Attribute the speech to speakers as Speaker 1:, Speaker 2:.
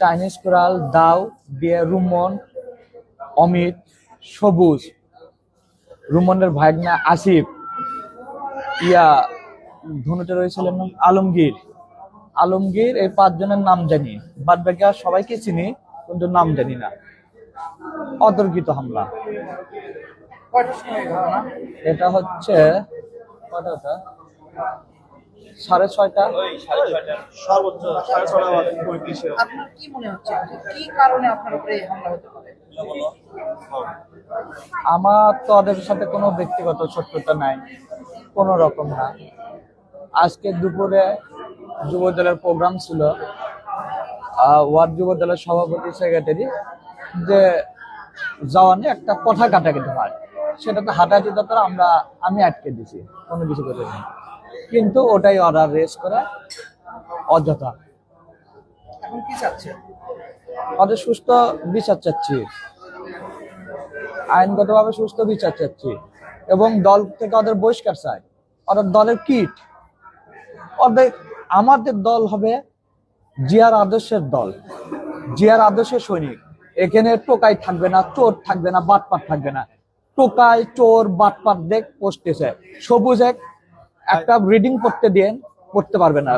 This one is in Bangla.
Speaker 1: চাইনিজ কোরাল দাও রুমন অমিত সবুজ। রুমনের ভাগনা আসিফ। ইয়া ধনুটা রয়েছিলেন নাম আলমগীর। আলমগীর এই পাঁচজনের নাম জানি। বাদ বাকি আর সবাইকে চিনি কিন্তু নাম জানি না। অতর্কিত হামলা। এটা হচ্ছে কটা? সাড়ে ছয়টা?
Speaker 2: সর্বোচ্চ সাড়ে ছটা পঁয়ত্রিশে।
Speaker 3: আপনার কি মনে হচ্ছে? কি কারণে আপনার উপরে হামলা হতে পারে?
Speaker 1: আমার তো ওদের সাথে কোনো ব্যক্তিগত শত্রুতা নাই কোনো রকম না। আজকে দুপুরে যুব দলের প্রোগ্রাম ছিল আহ, ওয়ার্ড যুব দলের সভাপতি সেক্রেটারি যে জওয়ানে একটা কথা কাটাকাটি হয়। সেটাতে হাঁটাহাঁটি দরকার আমরা আমি আটকে দিছি কোনো কিছু করে নেই কিন্তু ওটাই অর্ডার রেস করা অযথা।
Speaker 3: এখন কি চাচ্ছে
Speaker 1: ওদের সুস্থ বিচার চাচ্ছি। আইনগতভাবে সুস্থ বিচার চাচ্ছি। এবং দল থেকে ওদের বহিষ্কার চাই। ওদের দলের কিট। ওদের আমাদের দল হবে জিয়ার আদর্শের দল। জিয়ার আদর্শের সৈনিক। এখানে টোকাই থাকবে না চোর থাকবে না বাটপাট থাকবে না। টোকাই চোর বাটপাট দেখ পড়তেছে সবুজ এক একটা রিডিং করতে দিয়ে পড়তে পারবে না